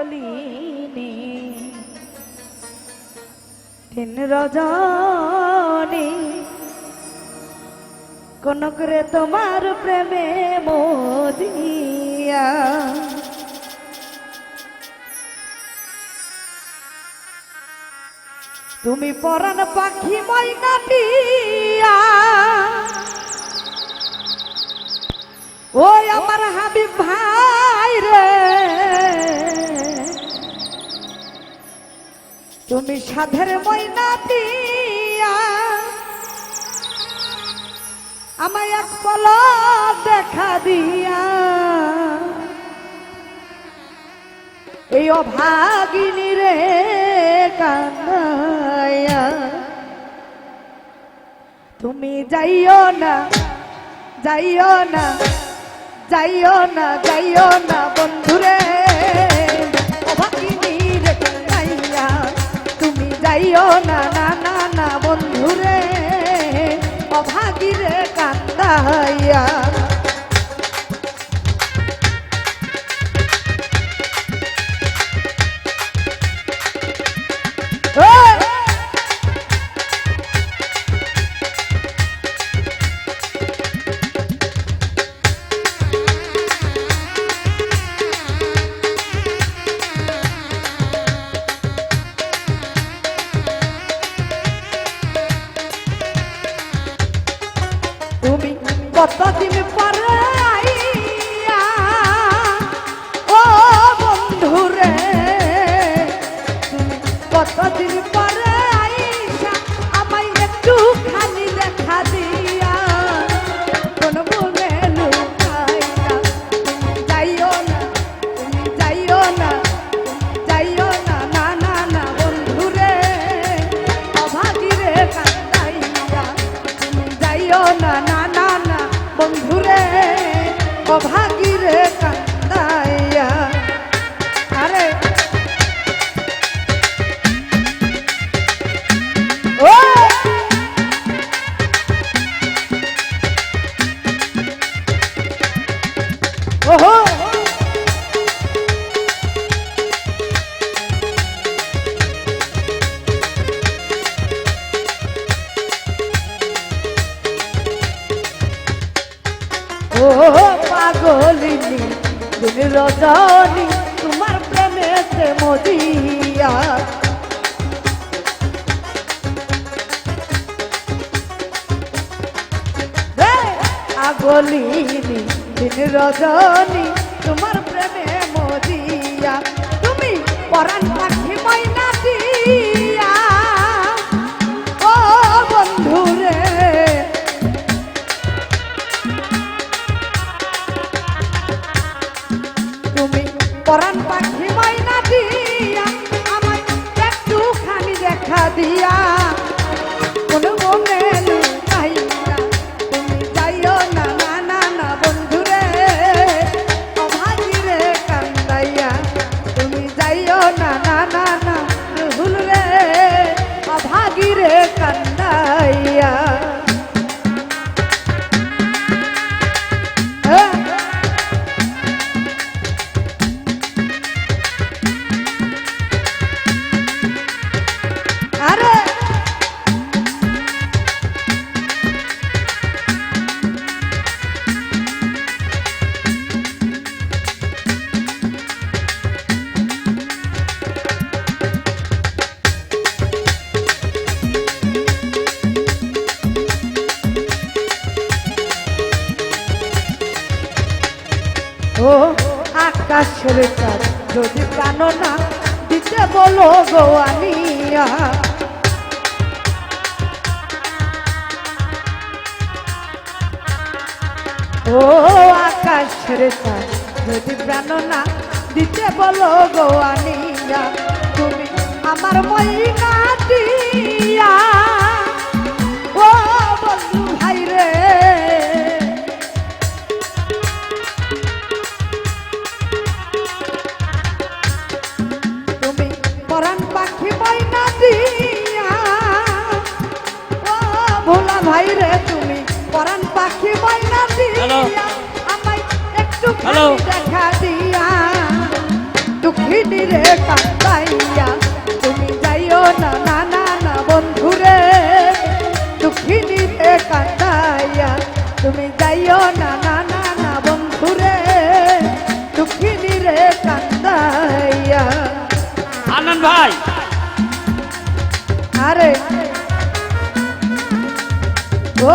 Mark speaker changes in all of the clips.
Speaker 1: পাগলিনী তিন রজনী কোন করে তোমার প্রেমে মোদিয়া তুমি পরাণ পাখি ময়নাটিয়া ওই আমার হাবিব ভাই রে। তুমি সাধের ময়নাটিয়া আমায় এক পলক দেখা দিয়া। এই অভাগিনী রে কান্দায়া তুমি যাইও না যাইও না যাইও না যাইও না বন্ধুরে তুমি কতদিন পরে। অভাগী রে কান্দাইয়া। আরে। ও! ওহো! ও পাগলিনী দিন রজনী তোমার প্রেমেতে মজিয়া। রে, দিন রজনী দিয়া কাননা দিতে বলো গো ও আকাশ চাঁদ যদি প্রাণনা দিতে বলো গো আনিয়া, তুমি আমার মহিনা দিয়া। আমায় দেখা দিয়া দুঃখিনী রে কান্দাইয়া তুমি যাইও না না না না দুঃখিনী রে তুমি যাইও না না না না দুঃখিনী রে কান্দাইয়া
Speaker 2: আনন্দ ভাই।
Speaker 1: আরে ও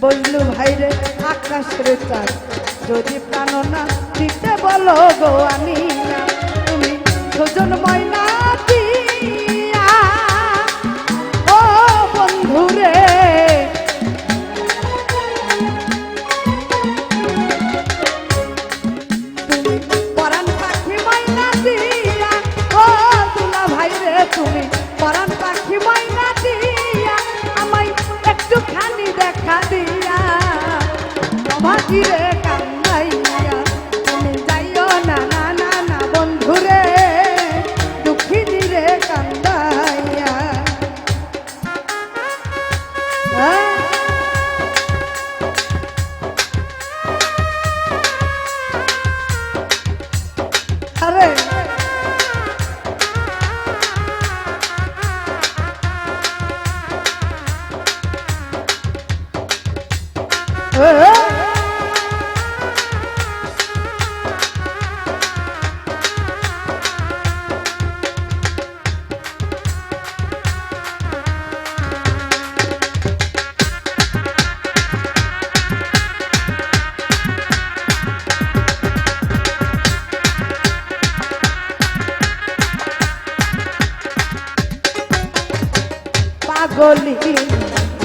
Speaker 1: বললু ভাইরে যদি প্রাণ না দিতে বলো গো আনিয়া দেখা দিয়া সমাধি রে কান্দাইয়া, তুমি যাইও না না না না, বন্ধুরে দুঃখিনী রে কান্দাইয়া। আরে।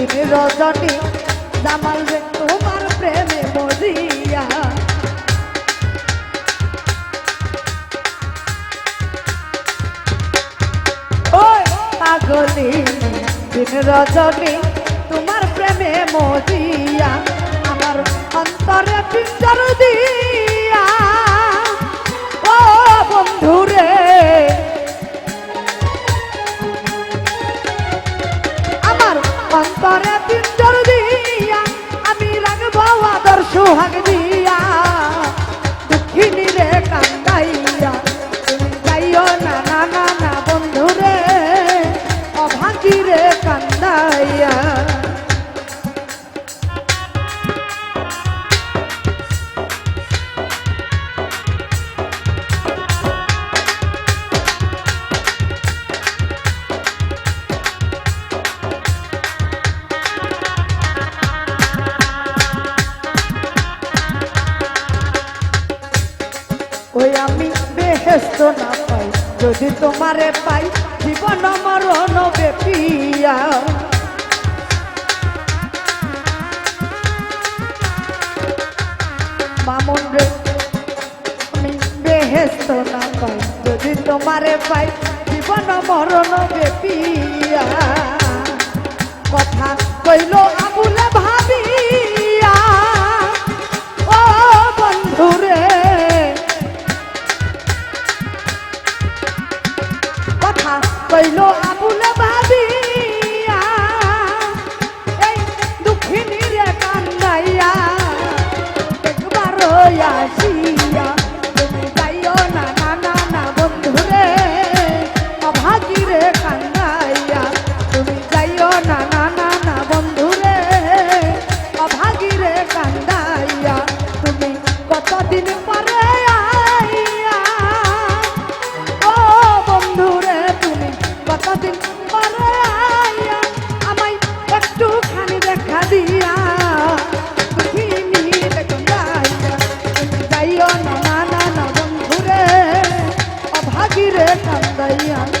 Speaker 1: দিন রজনী, জামাল রে, তোমার প্রেমে মরিয়া ওই পাগলি, দিন রজনী, তোমার প্রেমে মরিয়া আমার অন্তরে পিঞ্জর দিয়া সুহাগ দিয়া যদি তোমারে পাই, জীবন মরণ বেপিয়া মামুন রে, আমি বেহেস্ত না পাই। যদি তোমারে পাই, জীবন মরণ বেপিয়া কথা কইল কইল আবুলে ভাবিয়া এই দুঃখিনী রে কান্দাইয়া একবার কান্দাইয়া